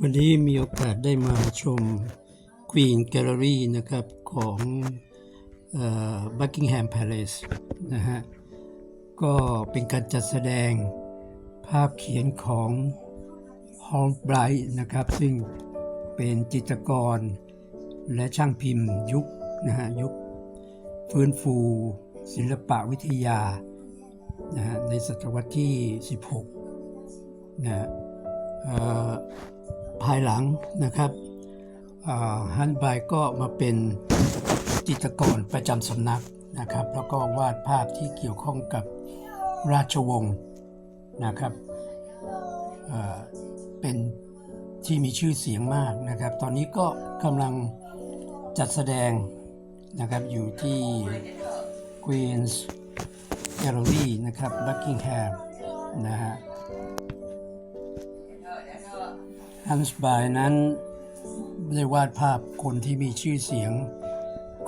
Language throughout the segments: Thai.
วันนี้มีโอกาสได้มาชม Queen Gallery นะครับของเอ่อ Buckingham Palace นะฮะ ก็เป็นการจัดแสดงภาพเขียนของ h o l b r i g h t นะครับ ซึ่งเป็นจิตรกรและช่างพิมพ์ยุคนะฮะยุคฟื้นฟูศิลปะวิทยานะฮะในศตวรรษที่ 16นะฮะ ภายหลังนะครับฮันบายก็มาเป็นจิตรกรประจำสำนักนะครับ แล้วก็วาดภาพที่เกี่ยวข้องกับราชวงศ์นะครับเอ่อเป็นที่มีชื่อเสียงมากนะครับ ตอนนี้ก็กำลังจัดแสดงนะครับอยู่ที่ Queen's Gallery นะครับ Buckingham นะฮะ ฮันส์บายนั้นได้วาดภาพคนที่มีชื่อเสียง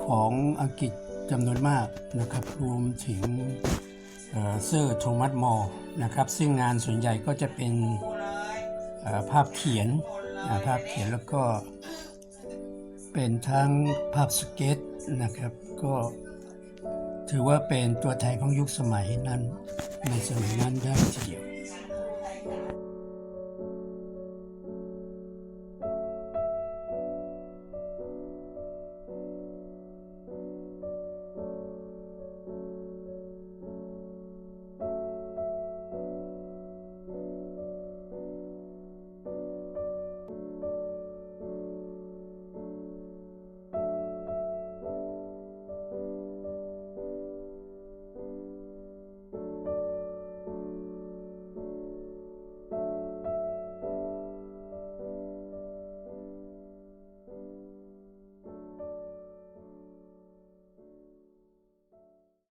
ของอังกฤษจำนวนมากนะครับรวมถึงเซอร์โทมัสมอร์นะครับซึ่งงานส่วนใหญ่ก็จะเป็นภาพเขียนภาพเขียนแล้วก็เป็นทั้งภาพสเก็ตนะครับ ก็ถือว่าเป็นตัวแทนของยุคสมัยนั้นในสมัยนั้นได้ทีเดียว